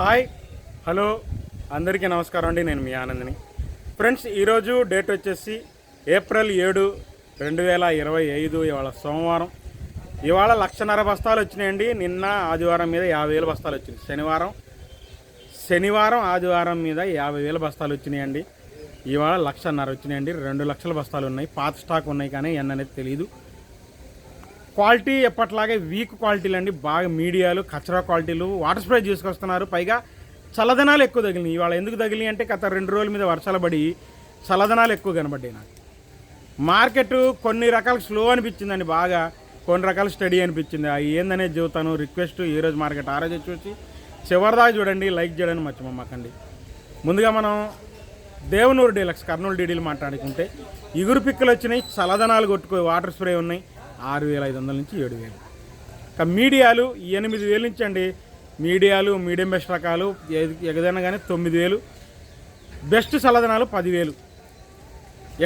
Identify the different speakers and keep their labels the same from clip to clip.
Speaker 1: Hi hello అందరికీ నమస్కారం అండి నేను మీ ఆనందిని. ఫ్రెండ్స్ ఈరోజు డేట్ వచ్చేసి ఏప్రిల్ ఏడు రెండు వేల ఇరవై ఐదు ఇవాళ సోమవారం. ఇవాళ లక్షన్నర బస్తాలు వచ్చినాయండి. నిన్న ఆదివారం మీద యాభై వేల బస్తాలు వచ్చినాయి. శనివారం శనివారం ఆదివారం మీద యాభై వేల బస్తాలు వచ్చినాయండి. ఇవాళ లక్షన్నర వచ్చినాయండి. రెండు లక్షల బస్తాలు ఉన్నాయి. పాత స్టాక్ ఉన్నాయి కానీ ఎన్న అనేది తెలియదు క్వాలిటీ ఎప్పట్లాగే వీక్ క్వాలిటీలు అండి. బాగా మీడియాలు కచరా క్వాలిటీలు వాటర్ స్ప్రే చేసుకొస్తున్నారు. పైగా చల్లదనాలు ఎక్కువ తగిలినాయి. ఇవాళ ఎందుకు తగిలినాయి అంటే గత రెండు రోజుల మీద వర్షాలు పడి చల్లదనాలు ఎక్కువ కనబడ్డాయి నాకు. మార్కెట్ కొన్ని రకాల స్లో అనిపించిందండి బాగా. కొన్ని రకాల స్టడీ అనిపించింది. అవి ఏందనేది చెబుతాను రిక్వెస్ట్ ఈ రోజు మార్కెట్ ఆ రోజు చూసి చివరిదాకా చూడండి లైక్ చేయడానికి మర్చిపోమాకండి. ముందుగా మనం దేవనూరు డీలక్స్ కర్నూలు డీడీలు మాట్లాడుకుంటే ఇగురు పిక్కలు వచ్చినాయి చల్లదనాలు కొట్టుకో వాటర్ స్ప్రే ఉన్నాయి. ఆరు వేల ఐదు వందల నుంచి ఏడు వేలు ఇక మీడియాలు ఎనిమిది వేలు నుంచి అండి మీడియాలు మీడియం బెస్ట్ రకాలు ఎగదైనా కానీ తొమ్మిది వేలు బెస్ట్ చల్లదనాలు పదివేలు.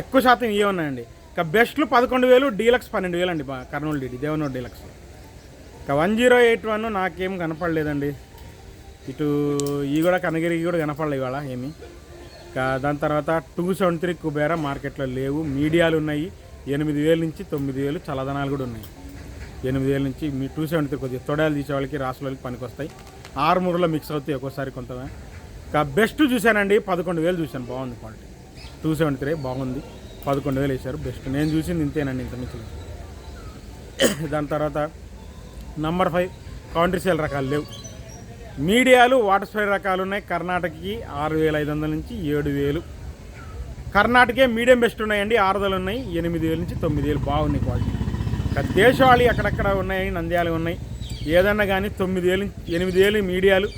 Speaker 1: ఎక్కువ శాతం ఇవే ఉన్నాయండి. ఇక బెస్ట్లు పదకొండు వేలు డీలక్స్ పన్నెండు వేలు అండి కర్నూలు డీడీ దేవనూరు డీలక్స్. ఇక వన్ జీరో ఎయిట్ వన్ నాకేం కనపడలేదండి. ఇటు ఈ కూడా కనగిరి కూడా కనపడలేదు ఇవాళ ఏమి. ఇక దాని తర్వాత టూ సెవెన్ త్రీ కుబేరా మార్కెట్లో లేవు మీడియాలు ఉన్నాయి. ఎనిమిది వేల నుంచి తొమ్మిది వేలు చల్లదనాలు కూడా ఉన్నాయి. ఎనిమిది వేల నుంచి మీ టూ సెవెన్ త్రీ కొద్దిగా తొడాలు తీసే వాళ్ళకి రాసుల వాళ్ళకి పనికి వస్తాయి ఆరుమూరులో మిక్స్ అవుతాయి ఒక్కోసారి కొంత బెస్ట్ చూశానండి పదకొండు వేలు చూశాను. బాగుంది క్వాలిటీ టూ సెవెన్ త్రీ బాగుంది. పదకొండు వేలు వేశారు బెస్ట్ నేను చూసింది ఇంతేనండి ఇంత మించి దాని తర్వాత నంబర్ ఫైవ్ కౌంట్రీ రకాలు లేవు. మీడియాలు వాటర్ స్ప్రే రకాలు ఉన్నాయి. కర్ణాటకకి ఆరు వేల ఐదు వందల నుంచి ఏడు వేలు. కర్ణాటకే మీడియం బెస్ట్ ఉన్నాయండి. ఆరుదలు ఉన్నాయి. ఎనిమిది వేల నుంచి తొమ్మిది వేలు బాగున్నాయి క్వాలిటీ. దేశవాళీ అక్కడక్కడ ఉన్నాయి నంద్యాలు ఉన్నాయి. ఏదన్నా కానీ తొమ్మిది వేలు ఎనిమిది వేలు మీడియాలు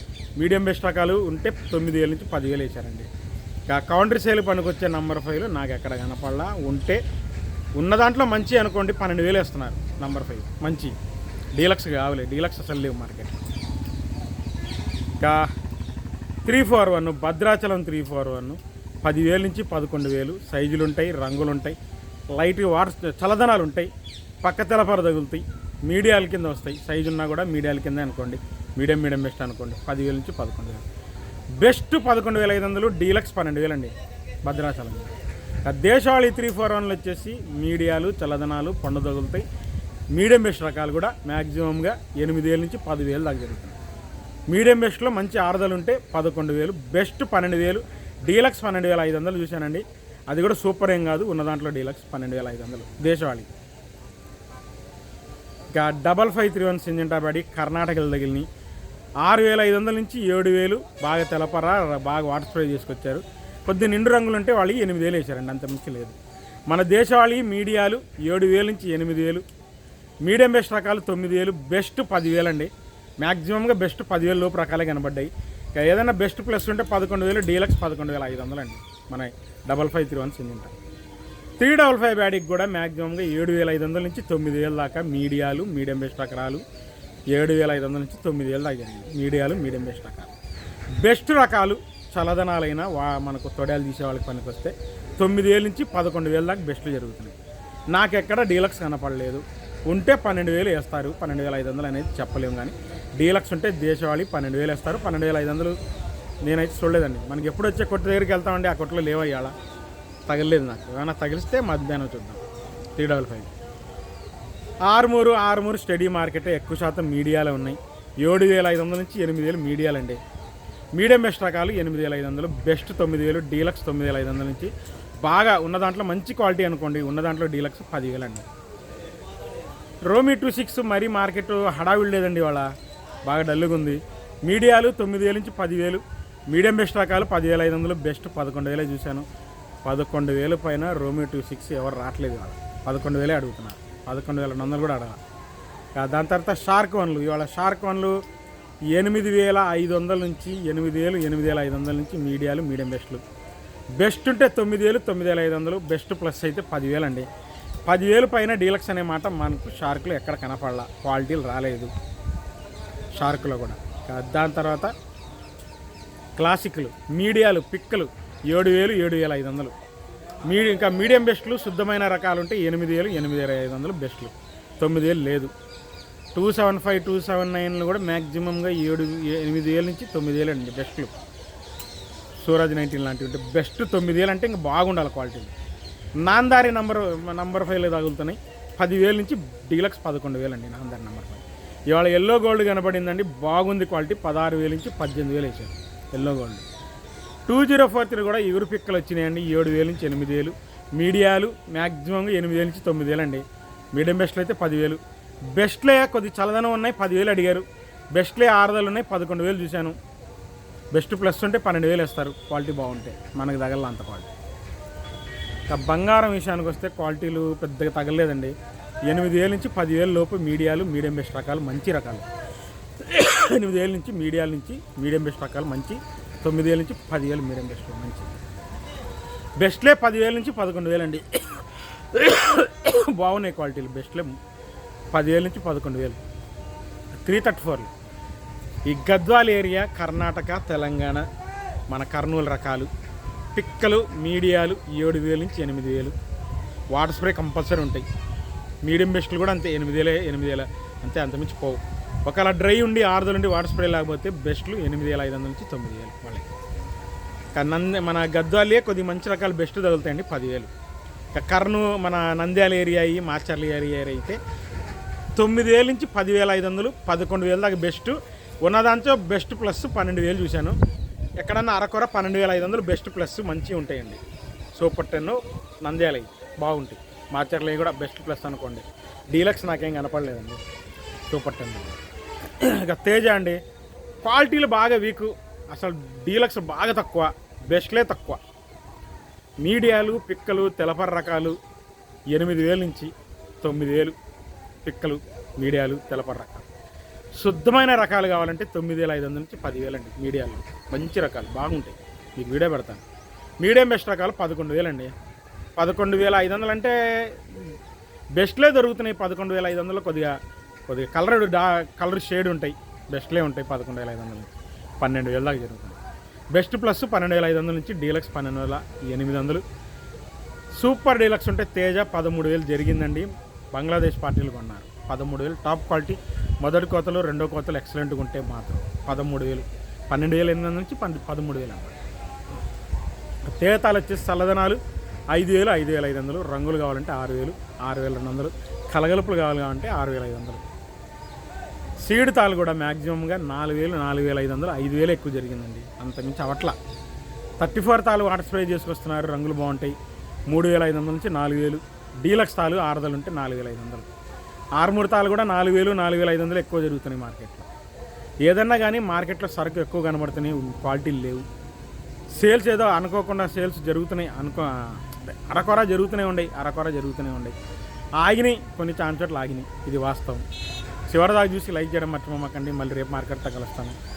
Speaker 1: మీడియం బెస్ట్ రకాలు ఉంటే తొమ్మిది వేల నుంచి పదివేలు వేశారండి. ఇక కౌంటర్ సేల్ పనికొచ్చే నంబర్ ఫైవ్లు నాకు ఎక్కడ కనపడలా. ఉంటే ఉన్న దాంట్లో మంచి అనుకోండి పన్నెండు వేలు వేస్తున్నారు నంబర్ ఫైవ్. మంచి. డీలక్స్ కావాలి. డీలక్స్ అసలు లేవు మార్కెట్. ఇంకా three four one Bhadrachalam three four one. పదివేల నుంచి పదకొండు వేలు. సైజులు ఉంటాయి రంగులు ఉంటాయి లైట్ వాటర్ చల్లదనాలు ఉంటాయి పక్క తెలపర తగులుతాయి. మీడియాల కింద వస్తాయి. సైజు ఉన్నా కూడా మీడియాల కింద అనుకోండి. మీడియం మీడియం బెస్ట్ అనుకోండి. పదివేల నుంచి పదకొండు వేలు. బెస్ట్ పదకొండు వేల ఐదు వందలు డీలక్స్ పన్నెండు వేలు అండి భద్రాచలం దేశవాళీ త్రీ ఫోర్ వన్లు వచ్చేసి మీడియాలు చల్లదనాలు పండు తగులుతాయి. మీడియం బెస్ట్ రకాలు కూడా మ్యాక్సిమంగా ఎనిమిది వేల నుంచి పదివేలు దాకా జరుగుతుంది మీడియం బెస్ట్లో మంచి ఆరుదలు ఉంటే పదకొండు వేలు బెస్ట్ పన్నెండు వేలు డీలక్స్ పన్నెండు వేల ఐదు వందలు చూశానండి. అది కూడా సూపర్ ఏం కాదు ఉన్న దాంట్లో డీలక్స్ పన్నెండు వేల ఐదు వందలు. దేశవాళి. ఇక double five three one Syngenta పడి కర్ణాటకలో తగిలిని. ఆరు వేల ఐదు వందల నుంచి ఏడు వేలు బాగా తెలపరా బాగా వాటర్ స్ప్రే చేసుకొచ్చారు కొద్ది నిండు రంగులు ఉంటే వాళ్ళు ఎనిమిది వేలు వేశారండి అంత మించి లేదు. మన దేశవాళీ మీడియాలు ఏడు వేలు నుంచి ఎనిమిది వేలు. మీడియం బెస్ట్ రకాలు తొమ్మిది వేలు బెస్ట్ పదివేలు అండి మ్యాక్సిమంగా బెస్ట్ పదివేలు లోపు రకాలే కనబడ్డాయి. ఏదైనా బెస్ట్ ప్లస్ ఉంటే పదకొండు వేలు డీలక్స్ పదకొండు వేల ఐదు వందలు అండి. మన double five three one Syngenta. Three double five బ్యాడీకి కూడా మ్యాక్సిమంగా ఏడు వేల ఐదు వందల నుంచి తొమ్మిది వేల దాకా మీడియాలు మీడియం బెస్ట్ రకరాలు ఏడు వేల ఐదు వందల నుంచి తొమ్మిది వేల దాకా మీడియాలు మీడియం బెస్ట్ రకాలు. బెస్ట్ రకాలు చల్లదనాలైన వా మనకు తొడాలు తీసే వాళ్ళకి పనికి వస్తే తొమ్మిది వేల నుంచి పదకొండు వేల దాకా బెస్ట్లు జరుగుతున్నాయి. నాకెక్కడ డీలక్స్ కనపడలేదు. ఉంటే పన్నెండు వేలు వేస్తారు. పన్నెండు వేల ఐదు వందలు అనేది చెప్పలేము కానీ డీలక్స్ ఉంటే దేశవాళి పన్నెండు వేలు వేస్తారు. పన్నెండు వేల ఐదు వందలు నేనైతే చూడలేదండి. మనకి ఎప్పుడు వచ్చే కొట్టు దగ్గరికి వెళ్తామండి ఆ కొట్టులో లేవయ్యాల తగలలేదు నాకు. ఏమైనా తగిలిస్తే మధ్యాహ్నం చూద్దాం. Three double five. ఆరుమూరు ఆరుమూరు స్టడీ మార్కెట్ ఎక్కువ శాతం మీడియాలో ఉన్నాయి. ఏడు వేల ఐదు వందల నుంచి ఎనిమిది వేలు మీడియాలండి. మీడియం బెస్ట్ రకాలు ఎనిమిది వేల ఐదు వందలు బెస్ట్ తొమ్మిది వేలు డీలక్స్ తొమ్మిది వేల ఐదు వందల నుంచి. బాగా ఉన్న దాంట్లో మంచి క్వాలిటీ అనుకోండి ఉన్న దాంట్లో డీలక్స్ పదివేలు అండి రోమీ టూ సిక్స్ మరీ మార్కెట్ హడావిడి లేదండి వాళ్ళ బాగా డల్లుగా ఉంది. మీడియాలు తొమ్మిది వేల నుంచి పదివేలు. మీడియం బెస్ట్ రకాలు పదివేల ఐదు వందలు బెస్ట్ పదకొండు వేలే చూశాను. పదకొండు వేలు పైన రోమియో టూ సిక్స్ ఎవరు రావట్లేదు ఇవాళ. పదకొండు వేలే అడుగుతున్నారు పదకొండు వేల రెండు వందలు కూడా అడగాలి. దాని తర్వాత షార్క్ వన్లు. ఇవాళ షార్క్ వన్లు ఎనిమిది వేల ఐదు వందల నుంచి ఎనిమిది వేలు ఎనిమిది వేల ఐదు వందల నుంచి మీడియాలు మీడియం బెస్ట్లు. బెస్ట్ ఉంటే తొమ్మిది వేలు తొమ్మిది వేల ఐదు వందలు బెస్ట్ ప్లస్ అయితే పదివేలు అండి పదివేలు పైన డీలక్స్ అనే మాట మనకు షార్క్లో ఎక్కడ కనపడాల. క్వాలిటీలు రాలేదు. షార్క్లో కూడా. దాని తర్వాత క్లాసిక్లు మీడియాలు పిక్కలు ఏడు వేలు ఏడు వేల ఐదు వందలు. మీ ఇంకా మీడియం బెస్ట్లు శుద్ధమైన రకాలు ఉంటే ఎనిమిది వేలు ఎనిమిది వేల ఐదు వందలు బెస్ట్లు. తొమ్మిది వేలు లేదు. Two seven five two seven నైన్లు కూడా మ్యాక్సిమంగా ఏడు ఎనిమిది వేల నుంచి తొమ్మిది వేలు అండి బెస్ట్లు. సూరజ్ నైన్టీన్ లాంటివి ఉంటే బెస్ట్ తొమ్మిది వేలు అంటే ఇంకా బాగుండాలి క్వాలిటీ. నాందారి నంబర్ నంబర్ ఫైవ్లో తగులుతున్నాయి. పదివేల నుంచి డీలక్స్ పదకొండు వేలు అండి నాందారి నంబర్ ఫైవ్. ఇవాళ ఎల్లో గోల్డ్ కనబడిందండి బాగుంది క్వాలిటీ పదహారు వేలు నుంచి పద్దెనిమిది వేలు వేసారు yellow gold two zero four three కూడా ఎగురు పిక్కలు వచ్చినాయండి. ఏడు వేలు నుంచి ఎనిమిది వేలు. మీడియాలు మ్యాక్సిమం ఎనిమిది వేలు నుంచి తొమ్మిది వేలు అండి. మీడియం బెస్ట్లు అయితే పదివేలు బెస్ట్లే కొద్ది చల్లదనం ఉన్నాయి పదివేలు అడిగారు. బెస్ట్లే ఆరుదలు ఉన్నాయి పదకొండు వేలు చూశాను. బెస్ట్ ప్లస్ ఉంటే పన్నెండు వేలు ఇస్తారు క్వాలిటీ బాగుంటే మనకు తగల అంత క్వాలిటీ బంగారం విషయానికి వస్తే క్వాలిటీలు పెద్దగా తగలేదండి ఎనిమిది వేల నుంచి పదివేల లోపు మీడియాలు మీడియం బెస్ట్ రకాలు మంచి రకాలు. ఎనిమిది వేల నుంచి మీడియాల నుంచి మీడియం బెస్ట్ రకాలు మంచి తొమ్మిది వేల నుంచి పదివేలు మీడియం బెస్ట్ మంచి. బెస్ట్లే పదివేల నుంచి పదకొండు వేలు అండి. బాగున్నాయి క్వాలిటీలు బెస్ట్లే పదివేల నుంచి పదకొండు వేలు. త్రీ థర్టీ ఫోర్లు. ఈ గద్వాల్ ఏరియా కర్ణాటక తెలంగాణ మన కర్నూలు రకాలు. పిక్కలు మీడియాలు ఏడు వేలు నుంచి ఎనిమిది వేలు. వాటర్ స్ప్రే కంపల్సరీ ఉంటాయి. మీడియం బెస్ట్లు కూడా అంతే ఎనిమిది వేలే ఎనిమిది వేల అంతే అంతమించి పోవు. ఒకవేళ డ్రై ఉండి ఆరుదల ఉండి వాటర్ స్ప్రే లేకపోతే బెస్ట్లు ఎనిమిది వేల ఐదు వందల నుంచి తొమ్మిది వేలు వాళ్ళకి నంది మన గద్వాలే కొద్ది మంచి రకాల బెస్ట్ తగులుతాయండి పదివేలు. కర్ను మన నంద్యాల ఏరియా అయ్యి మాచర్ల ఏరియా అయితే తొమ్మిది వేల నుంచి పదివేల ఐదు వందలు పదకొండు వేల దాకా బెస్ట్. ఉన్నదాంతో బెస్ట్ ప్లస్ పన్నెండు వేలు చూశాను. ఎక్కడన్నా అరకొర పన్నెండు వేల ఐదు వందలు బెస్ట్ ప్లస్ మంచిగా ఉంటాయండి. సూపర్ టెన్ నంద్యాలయ్యి బాగుంటాయి. మార్చర్లు కూడా బెస్ట్ ప్లస్ అనుకోండి. డీలక్స్ నాకేం కనపడలేదండి. సూపర్ టెన్ ఇక తేజ అండి. క్వాలిటీలు బాగా వీక్. అసలు డీలక్స్ బాగా తక్కువ. బెస్ట్లే తక్కువ. మీడియాలు పిక్కలు తెలపర రకాలు ఎనిమిది వేల నుంచి తొమ్మిది వేలు పిక్కలు మీడియాలు తెలపర రకాలు. శుద్ధమైన రకాలు కావాలంటే తొమ్మిది వేల ఐదు వందల నుంచి పదివేలు అండి మీడియాలు. మంచి రకాలు బాగుంటాయి. మీకు వీడియో పెడతాను. మీడియం బెస్ట్ రకాలు పదకొండు వేలు అండి. పదకొండు వేల ఐదు వందలు అంటే బెస్ట్లే దొరుకుతున్నాయి పదకొండు వేల ఐదు వందలు కొద్దిగా కొద్దిగా కలర్ డా కలర్ షేడ్ ఉంటాయి. బెస్ట్లే ఉంటాయి పదకొండు వేల ఐదు వందల నుంచి. పన్నెండు వేల దాకా జరుగుతుంది. బెస్ట్ ప్లస్ పన్నెండు వేల ఐదు వందల నుంచి డీలక్స్ పన్నెండు వేల ఎనిమిది వందలు. సూపర్ డీలక్స్ ఉంటే తేజ పదమూడు వేలు జరిగిందండి. బంగ్లాదేశ్ పార్టీలు కొన్నారు. పదమూడు వేలు టాప్ క్వాలిటీ. మొదటి కోతలు రెండో కోతలు ఎక్సలెంట్గా ఉంటే మాత్రం పదమూడు వేలు పన్నెండు వేల ఎనిమిది వందల నుంచి పన్నెండు పదమూడు వేలు అన్నమాట. తేతాలు వచ్చేసి చల్లదనాలు. ఐదు వేలు ఐదు వేల ఐదు వందలు. రంగులు కావాలంటే ఆరు వేలు ఆరు వేల రెండు వందలు. కలగలుపులు కావాలి కావాలంటే ఆరు వేల ఐదు వందలు. సీడ్ తాలు కూడా మ్యాక్సిమంగా నాలుగు వేలు నాలుగు వేల ఐదు వందలు ఐదు వేలు ఎక్కువ జరిగిందండి. అంతకుమించి అవట్ల. థర్టీ ఫోర్ తాలు వాటర్ స్ప్రే చేసుకొస్తున్నారు. రంగులు బాగుంటాయి. మూడు వేల ఐదు వందల నుంచి నాలుగు వేలు. డీలక్స్ తాలు ఆరుదలు ఉంటే నాలుగు వేల ఐదు వందలు. ఆరుమూడు తాలు కూడా నాలుగు వేలు నాలుగు వేల ఐదు వందలు ఎక్కువ జరుగుతున్నాయి మార్కెట్లో. ఏదన్నా కానీ మార్కెట్లో సరుకు ఎక్కువ కనబడుతున్నాయి. క్వాలిటీలు లేవు. సేల్స్ ఏదో అనుకోకుండా సేల్స్ జరుగుతున్నాయి అనుకో అరకొర జరుగుతూనే ఉండయి అరకొర జరుగుతూనే ఉండయి. ఆగినాయి కొన్ని చాన్చోట్లు ఆగినాయి ఇది వాస్తవం. చివరిదాకా చూసి లైక్ చేయడం మర్చిపోమాకండి. మళ్ళీ రేపు మార్కెట్తో కలుస్తాను.